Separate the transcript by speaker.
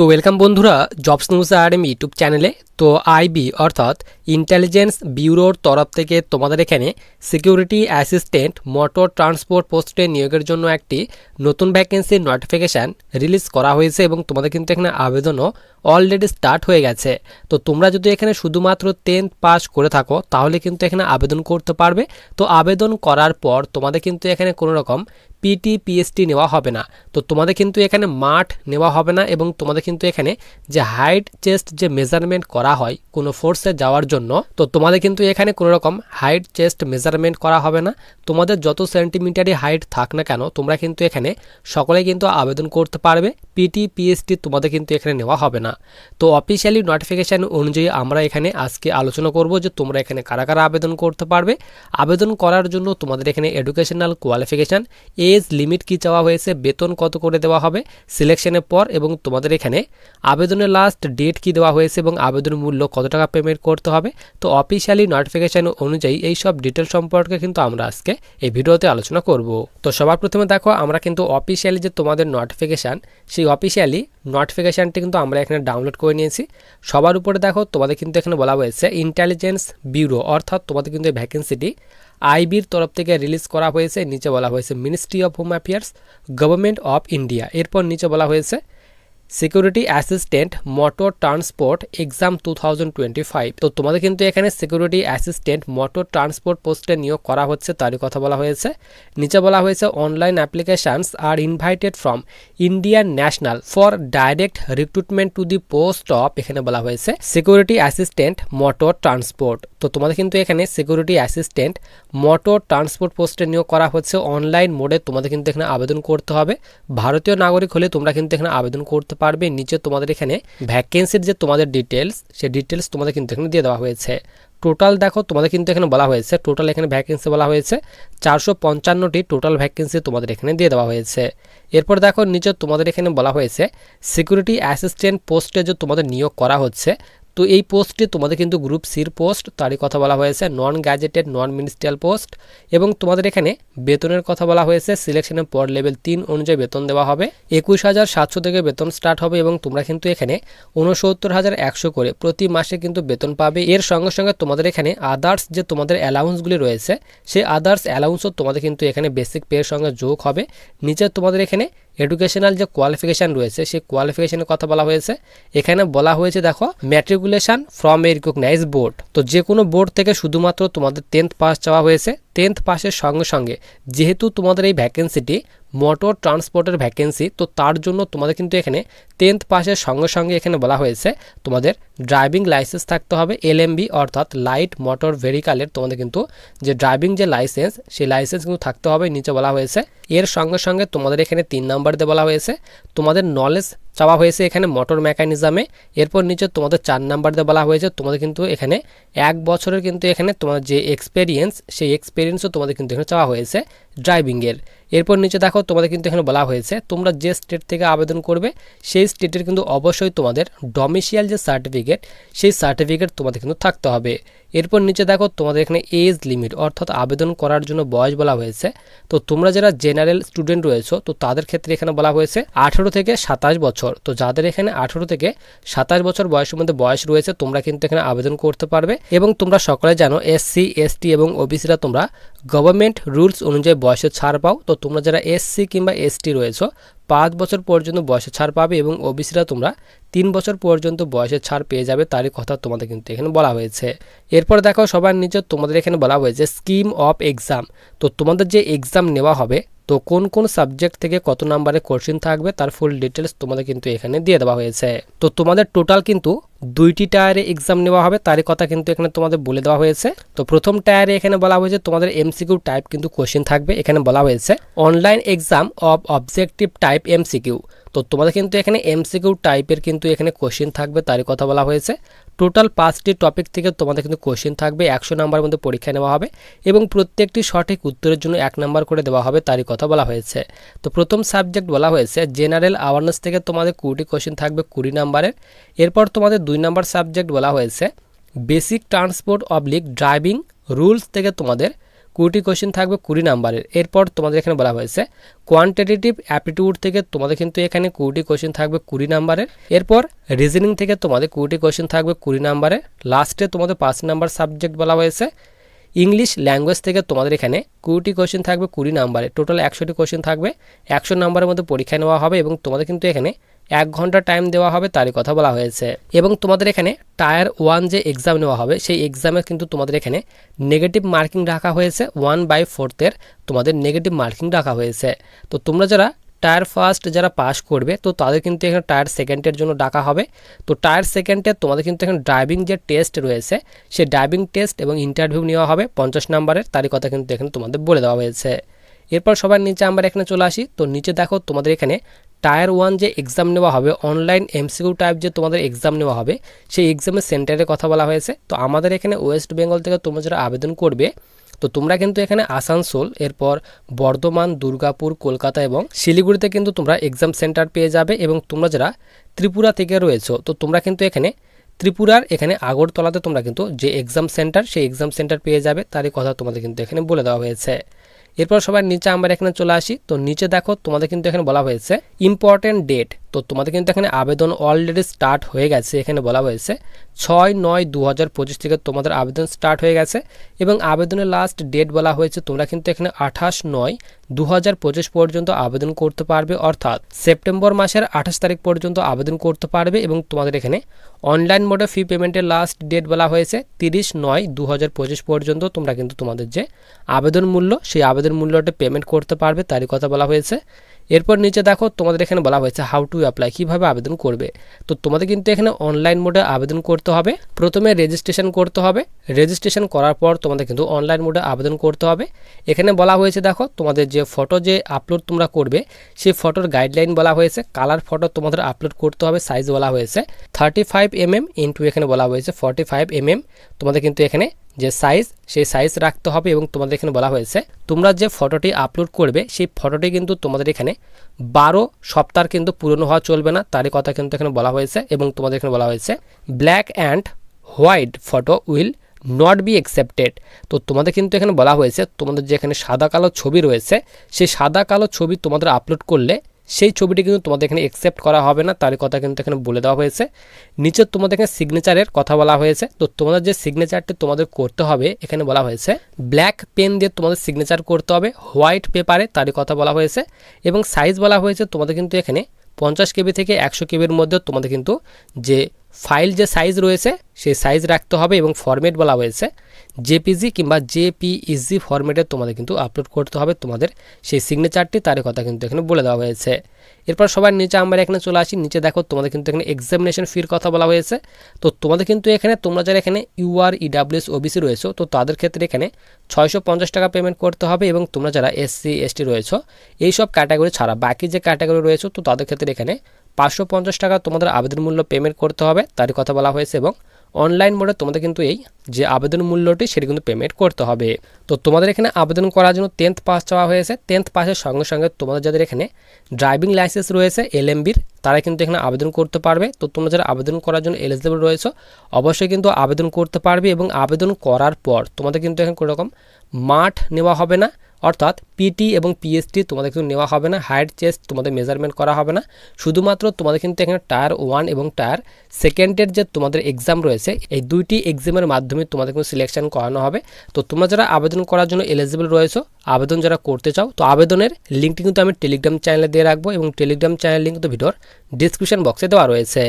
Speaker 1: তো ওয়েলকাম বন্ধুরা jobs news RM YouTube চ্যানেলে তো আইবি অর্থাৎ ইন্টেলিজেন্স ব্যুরোর তরফ থেকে তোমাদের এখানে সিকিউরিটি অ্যাসিস্ট্যান্ট মোটর ট্রান্সপোর্ট পোস্টে নিয়োগের জন্য একটি নতুন ভ্যাকেন্সির নোটিফিকেশান রিলিজ করা হয়েছে এবং তোমাদের কিন্তু এখানে আবেদনও অলরেডি স্টার্ট হয়ে গেছে। তো তোমরা যদি এখানে শুধুমাত্র টেন্থ পাস করে থাকো, তাহলে কিন্তু এখানে আবেদন করতে পারবে। তো আবেদন করার পর তোমাদের কিন্তু এখানে কোনো রকম পিটি পিএসটি নেওয়া হবে না। তো তোমাদের কিন্তু এখানে মাঠ নেওয়া হবে না এবং তোমাদের কিন্তু এখানে যে হাইট চেস্ট যে মেজারমেন্ট করা হয়, কোনো ফোর্সে যাওয়ার জন্য, তো তোমাদের কিন্তু এখানে কোনো রকম হাইট চেস্ট মেজারমেন্ট করা হবে না। তোমাদের যত সেন্টিমিটারই হাইট থাক না কেন, তোমরা কিন্তু এখানে সকলে কিন্তু আবেদন করতে পারবে পিটি পিএসটি তোমাদের কিন্তু এখানে নেওয়া হবে না। তো অফিসিয়ালি নোটিফিকেশান অনুযায়ী আমরা এখানে আজকে আলোচনা করব যে তোমরা এখানে কারা কারা আবেদন করতে পারবে। আবেদন করার জন্য তোমাদের এখানে এডুকেশনাল কোয়ালিফিকেশান এজ লিমিট কি চাওয়া হয়েছে, বেতন কত করে দেওয়া হবে সিলেকশনের পর এবং তোমাদের এখানে আবেদনের লাস্ট ডেট কি দেওয়া হয়েছে এবং আবেদন মূল্য কত টাকা পেমেন্ট করতে হবে? তো অফিসিয়ালি নোটিফিকেশান অনুযায়ী এই সব ডিটেল সম্পর্কে কিন্তু আমরা আজকে এই ভিডিওতে আলোচনা করব। তো সবার প্রথমে দেখো, আমরা কিন্তু অফিসিয়ালি যে তোমাদের নোটিফিকেশান সেই অফিসিয়ালি নোটিফিকেশানটি কিন্তু আমরা এখানে ডাউনলোড করে নিয়েছি। সবার উপরে দেখো, তোমাদের কিন্তু এখানে বলা হয়েছে ইন্টেলিজেন্স ব্যুরো অর্থাৎ তোমাদের কিন্তু এই ভ্যাকেন্সিটি আইবির তরফ থেকে রিলিজ করা হয়েছে। নিচে বলা হয়েছে ministry of home affairs government of India এরপর নিচে বলা হয়েছে security assistant motor transport exam two thousand twenty five তো তোমাদের কিন্তু এখানে সিকিউরিটি অ্যাসিস্ট্যান্ট মোটর ট্রান্সপোর্ট পোস্টে নিয়োগ করা হচ্ছে, তারই কথা বলা হয়েছে। নিচে বলা হয়েছে online applications are invited from Indian national for direct recruitment to the post of এখানে বলা হয়েছে সিকিউরিটি অ্যাসিস্ট্যান্ট মোটর ট্রান্সপোর্ট তো তোমাদের কিন্তু এখানে সিকিউরিটি অ্যাসিস্ট্যান্ট মোটর ট্রান্সপোর্ট পোস্টে নিয়োগ করা হচ্ছে অনলাইন মোডে। তোমাদের কিন্তু এখানে আবেদন করতে হবে। ভারতীয় নাগরিক হলে তোমরা কিন্তু এখানে আবেদন করতে পারবে। নিচে তোমাদের এখানে ভ্যাকেন্সির যে তোমাদের ডিটেলস সে ডিটেলস তোমাদের কিন্তু এখানে দিয়ে দেওয়া হয়েছে। টোটাল দেখো, তোমাদের কিন্তু এখানে বলা হয়েছে। টোটাল এখানে ভ্যাকেন্সি বলা হয়েছে। চারশো পঞ্চান্নটি টোটাল ভ্যাকেন্সি তোমাদের এখানে দিয়ে দেওয়া হয়েছে। এরপর দেখো, নিচে তোমাদের এখানে বলা হয়েছে সিকিউরিটি অ্যাসিস্ট্যান্ট পোস্টে যে তোমাদের নিয়োগ করা হচ্ছে তো এই পোস্টটি তোমাদের কিন্তু গ্রুপ সির পোস্ট, তারই কথা বলা হয়েছে non gazetted non ministerial post এবং তোমাদের এখানে বেতনের কথা বলা হয়েছে। সিলেকশনের পর লেভেল তিন অনুযায়ী বেতন দেওয়া হবে। একুশ হাজার সাতশো থেকে বেতন স্টার্ট হবে এবং তোমরা কিন্তু এখানে উনসত্তর হাজার একশো করে প্রতি মাসে কিন্তু বেতন পাবে। এর সঙ্গে সঙ্গে তোমাদের এখানে আদার্স যে তোমাদের অ্যালাউন্সগুলি রয়েছে, সেই আদার্স অ্যালাউন্সও তোমাদের কিন্তু এখানে বেসিক পেয়ের সঙ্গে যোগ হবে। নিচে তোমাদের এখানে এডুকেশনাল যে কোয়ালিফিকেশান রয়েছে, সেই কোয়ালিফিকেশানের কথা বলা হয়েছে। এখানে বলা হয়েছে, দেখো matriculation from a recognise board তো যে কোনো বোর্ড থেকে শুধুমাত্র তোমাদের টেন্থ পাস চাওয়া হয়েছে টেন্থ পাসের সঙ্গে সঙ্গে, যেহেতু তোমাদের এই ভ্যাকেন্সিটি মোটর ট্রান্সপোর্টের ভ্যাকেন্সি তো তার জন্য তোমাদের কিন্তু এখানে টেন্থ পাসের সঙ্গে সঙ্গে এখানে বলা হয়েছে, তোমাদের ড্রাইভিং লাইসেন্স থাকতে হবে এলএমবি অর্থাৎ লাইট মোটর ভেহিকালের তোমাদের কিন্তু যে ড্রাইভিং যে লাইসেন্স সেই লাইসেন্স কিন্তু থাকতে হবে, নিচে বলা হয়েছে। এর সঙ্গে সঙ্গে তোমাদের এখানে তিন নাম্বার দিয়ে বলা হয়েছে, তোমাদের নলেজ চাওয়া হয়েছে এখানে মোটর মেকানিজমে এরপর নিচে তোমাদের চার নাম্বার দিয়ে বলা হয়েছে, তোমাদের কিন্তু এখানে এক বছরের কিন্তু এখানে তোমার যে এক্সপেরিয়েন্স সেই এক্সপেরিয়েন্সও তোমাদের কিন্তু এখানে চাওয়া হয়েছে। ড্রাইভিংয়ের এরপর নিচে দেখো, তোমাদের কিন্তু এখানে বলা হয়েছে, তোমরা যে স্টেট থেকে আবেদন করবে, সেই স্টেটের কিন্তু অবশ্যই তোমাদের ডমিসিয়াল যে সার্টিফিকেট সেই সার্টিফিকেট তোমাদের কিন্তু থাকতে হবে। এরপর নিচে দেখো, তোমাদের এখানে এজ লিমিট অর্থাৎ আবেদন করার জন্য বয়স বলা হয়েছে। তো তোমরা যারা জেনারেল স্টুডেন্ট রয়েছো, তো তাদের ক্ষেত্রে এখানে বলা হয়েছে আঠেরো থেকে সাতাশ বছর। তো যাদের এখানে আঠেরো থেকে সাতাশ বছর বয়সের মধ্যে বয়স রয়েছে, তোমরা কিন্তু এখানে আবেদন করতে পারবে। এবং তোমরা সকলে জানো এসসি এসটি এবং ওবিসিরা তোমরা গভর্নমেন্ট রুলস অনুযায়ী বয়সের ছাড় পাও, তো তোমরা যারা এসসি কিংবা এসটি রয়েছো, পাঁচ বছর পর্যন্ত বয়সে ছাড় পাবে এবং ওবিসিরা তোমরা তিন বছর পর্যন্ত বয়সে ছাড় পেয়ে যাবে তারই কথা তোমাদের কিন্তু এখানে বলা হয়েছে। এরপর দেখো সবার নিচে তোমাদের এখানে বলা হয়েছে স্কিম অফ এক্সাম তো তোমাদের যে এক্সাম নেওয়া হবে তো কোন কোন সাবজেক্ট থেকে কত নাম্বারে কোশ্চিন থাকবে তার ফুল ডিটেলস তোমাদের কিন্তু এখানে দিয়ে দেওয়া হয়েছে। তো তোমাদের টোটাল কিন্তু দুইটি টায়ারে এক্সাম নেওয়া হবে, তারই কথা কিন্তু এখানে তোমাদের বলে দেওয়া হয়েছে। তো প্রথম টায়ারে এখানে বলা হয়েছে তোমাদের এমসিকিউ টাইপ কিন্তু কোশ্চিন থাকবে, এখানে বলা হয়েছে online exam of objective type MCQ তো তোমাদের কিন্তু এখানে এমসিকিউ টাইপের কিন্তু এখানে কোশ্চিন থাকবে, তারই কথা বলা হয়েছে। টোটাল পাঁচটি টপিক থেকে তোমাদের কিন্তু কোশ্চিন থাকবে, একশো নাম্বার মধ্যে পরীক্ষা নেওয়া হবে এবং প্রত্যেকটি সঠিক উত্তরের জন্য এক নাম্বার করে দেওয়া হবে, তারই কথা বলা হয়েছে। তো প্রথম সাবজেক্ট বলা হয়েছে জেনারেল অ্যাওয়ারনেস থেকে তোমাদের কুড়িটি কোশ্চিন থাকবে কুড়ি নাম্বারের এরপর তোমাদের দুই নাম্বার সাবজেক্ট বলা হয়েছে basic transport oblique driving rules থেকে তোমাদের কুড়িটি কোশ্চেন থাকবে, কুড়ি নাম্বারের এরপর তোমাদের এখানে বলা হয়েছে কোয়ান্টিটেটিভ অ্যাপটিটিউড থেকে তোমাদের কিন্তু এখানে কুড়িটি কোশ্চেন থাকবে, কুড়ি নাম্বারের এরপর রিজনিং থেকে তোমাদের কুড়িটি কোশ্চেন থাকবে, কুড়ি নাম্বারের লাস্টে তোমাদের পাঁচ নাম্বার সাবজেক্ট বলা হয়েছে ইংলিশ ল্যাঙ্গুয়েজ থেকে তোমাদের এখানে কুড়িটি কোশ্চেন থাকবে, কুড়ি নাম্বারে টোটাল একশোটি কোশ্চেন থাকবে, একশো নাম্বারের মধ্যে পরীক্ষা নেওয়া হবে এবং তোমাদের কিন্তু এখানে এক ঘণ্টা টাইম দেওয়া হবে তারই কথা বলা হয়েছে। এবং তোমাদের এখানে টায়ার ওয়ান যে এক্সাম নেওয়া হবে, সেই এক্সামে কিন্তু তোমাদের এখানে নেগেটিভ মার্কিং রাখা হয়েছে। ওয়ান বাই ফোর্থের তোমাদের নেগেটিভ মার্কিং রাখা হয়েছে। তো তোমরা যারা টায়ার ফার্স্ট যারা পাস করবে, তো তাদের কিন্তু এখানে টায়ার সেকেন্ডের জন্য ডাকা হবে। তো টায়ার সেকেন্ডে তোমাদের কিন্তু এখানে ড্রাইভিং যে টেস্ট রয়েছে, সেই ড্রাইভিং টেস্ট এবং ইন্টারভিউ নেওয়া হবে। পঞ্চাশ নাম্বারের তারই কথা কিন্তু এখানে তোমাদের বলে দেওয়া হয়েছে। এরপর সবার নিচে আমরা এখানে চলে আসি। তো নিচে দেখো তোমাদের এখানে টায়ার ওয়ান যে এক্সাম নেওয়া হবে অনলাইন এমসিকিউ টাইপ যে তোমাদের এক্সাম নেওয়া হবে, সেই এক্সামের সেন্টারের কথা বলা হয়েছে। তো আমাদের এখানে ওয়েস্ট বেঙ্গল থেকে তোমরা যারা আবেদন করবে, তো তোমরা কিন্তু এখানে আসানসোল, এরপর বর্ধমান, দুর্গাপুর, কলকাতা এবং শিলিগুড়িতে কিন্তু তোমরা এক্সাম সেন্টার পেয়ে যাবে এবং তোমরা যারা ত্রিপুরা থেকে রয়েছো, তো তোমরা কিন্তু এখানে ত্রিপুরার এখানে আগরতলাতে তোমরা কিন্তু যে এক্সাম সেন্টার সেই এক্সাম সেন্টার পেয়ে যাবে, তারই কথা তোমাদের কিন্তু এখানে বলে দেওয়া হয়েছে। এরপর সবার নিচে আমরা এখানে চলে আসি। তো নিচে দেখো তোমাদের কিন্তু এখানে বলা হয়েছে ইম্পর্টেন্ট ডেট তো তোমাদের কিন্তু এখানে আবেদন অলরেডি স্টার্ট হয়ে গেছে, এখানে বলা হয়েছে। ছয় নয় দু হাজার পঁচিশ থেকে তোমাদের আবেদন স্টার্ট হয়ে গেছে এবং আবেদনের লাস্ট ডেট বলা হয়েছে, তোমরা কিন্তু এখানে আঠাশ নয় দু হাজার পর্যন্ত আবেদন করতে পারবে, অর্থাৎ সেপ্টেম্বর মাসের আঠাশ তারিখ পর্যন্ত আবেদন করতে পারবে এবং তোমাদের এখানে অনলাইন মোডে ফি পেমেন্টের লাস্ট ডেট বলা হয়েছে, তিরিশ নয় দু হাজার পর্যন্ত তোমরা কিন্তু তোমাদের যে আবেদন মূল্য, সেই আবেদন মূল্যটা পেমেন্ট করতে পারবে, তারই কথা বলা হয়েছে। এরপর নিচে দেখো, তোমাদের এখানে বলা হয়েছে হাউ টু অ্যাপ্লাই কীভাবে আবেদন করবে। তো তোমাদের কিন্তু এখানে অনলাইন মোডে আবেদন করতে হবে। প্রথমে রেজিস্ট্রেশন করতে হবে। রেজিস্ট্রেশন করার পর তোমাদের কিন্তু অনলাইন মোডে আবেদন করতে হবে। এখানে বলা হয়েছে, দেখো, তোমাদের যে ফটো যে আপলোড তোমরা করবে, সেই ফটোর গাইডলাইন বলা হয়েছে। কালার ফটো তোমাদের আপলোড করতে হবে সাইজ বলা হয়েছে। Thirty five M M into এখানে বলা হয়েছে ফর্টি ফাইভ এম এম তোমাদের কিন্তু এখানে যে সাইজ সেই সাইজ রাখতে হবে এবং তোমাদের এখানে বলা হয়েছে, তোমরা যে ফটোটি আপলোড করবে, সেই ফটোটি কিন্তু তোমাদের এখানে বারো সপ্তাহ কিন্তু পুরনো হওয়া চলবে না, তারই কথা কিন্তু এখানে বলা হয়েছে এবং তোমাদের এখানে বলা হয়েছে black and white photo will not be accepted তো তোমাদের কিন্তু এখানে বলা হয়েছে, তোমাদের যে এখানে সাদা কালো ছবি রয়েছে, সেই সাদা কালো ছবি তোমাদের আপলোড করলে সেই ছবিটি কিন্তু তোমাদের এখানে অ্যাকসেপ্ট করা হবে না, তার কথা কিন্তু এখানে বলে দেওয়া হয়েছে। নিচে তোমাদের এখানে সিগনেচারের কথা বলা হয়েছে। তো তোমাদের যে সিগনেচারটি তোমাদের করতে হবে, এখানে বলা হয়েছে ব্ল্যাক পেন দিয়ে তোমাদের সিগনেচার করতে হবে হোয়াইট পেপারে তারই কথা বলা হয়েছে। এবং সাইজ বলা হয়েছে তোমাদের কিন্তু এখানে পঞ্চাশ কেবি থেকে একশো কেবির মধ্যে তোমাদের কিন্তু যে ফাইল যে সাইজ রয়েছে, সেই সাইজ রাখতে হবে এবং ফরম্যাট বলা হয়েছে। জেপিজি কিংবা জেপিইজি ফরম্যাটে তোমাদের কিন্তু আপলোড করতে হবে। তোমাদের সেই সিগনেচারটি তার কথা কিন্তু এখানে বলে দেওয়া হয়েছে। এরপর সবার নিচে আমরা এখানে চলে আসি। নিচে দেখো, তোমাদের কিন্তু এখানে এক্সামিনেশন ফির কথা বলা হয়েছে। তো তোমাদের কিন্তু এখানে, তোমরা যারা এখানে ইউআর ইডাব্লিউএস ওবিসি রয়েছো, তো তাদের ক্ষেত্রে এখানে ছয়শো পঞ্চাশ টাকা পেমেন্ট করতে হবে এবং তোমরা যারা এসসি এসটি রয়েছো এইসব ক্যাটাগরি ছাড়া বাকি যে ক্যাটাগরি রয়েছে, তো তাদের ক্ষেত্রে এখানে পাঁচশো পঞ্চাশ টাকা তোমাদের আবেদন মূল্য পেমেন্ট করতে হবে। তারই কথা বলা হয়েছে এবং অনলাইন মোডে তোমাদের কিন্তু এই যে আবেদন মূল্যটি, সেটি কিন্তু পেমেন্ট করতে হবে। তো তোমাদের এখানে আবেদন করার জন্য টেন্থ পাস চাওয়া হয়েছে। টেন্থ পাসের সঙ্গে সঙ্গে তোমাদের যাদের এখানে ড্রাইভিং লাইসেন্স রয়েছে এলএমবির তারা কিন্তু এখানে আবেদন করতে পারবে। তো তোমরা যারা আবেদন করার জন্য এলিজিবল রয়েছে, অবশ্যই কিন্তু আবেদন করতে পারবে এবং আবেদন করার পর তোমাদের কিন্তু এখানে কোনো রকম মাঠ নেওয়া হবে না। অর্থাৎ পিটি এবং পিএসটি তোমাদের কিন্তু নেওয়া হবে না হাইট চেস্ট তোমাদের মেজারমেন্ট করা হবে না। শুধুমাত্র তোমাদের কিন্তু এখানে টায়ার ওয়ান এবং টায়ার সেকেন্ডের যে তোমাদের এক্সাম রয়েছে, এই দুইটি এক্সামের মাধ্যমে তোমাদের কিন্তু সিলেকশন করানো হবে। তো তোমরা যারা আবেদন করার জন্য এলিজিবল রয়েছে, আবেদন যারা করতে চাও, তো আবেদনের লিঙ্কটি কিন্তু আমি টেলিগ্রাম চ্যানেলে দিয়ে রাখব এবং টেলিগ্রাম চ্যানেল লিঙ্ক কিন্তু ভিডিওর ডিসক্রিপশন বক্সে দেওয়া রয়েছে।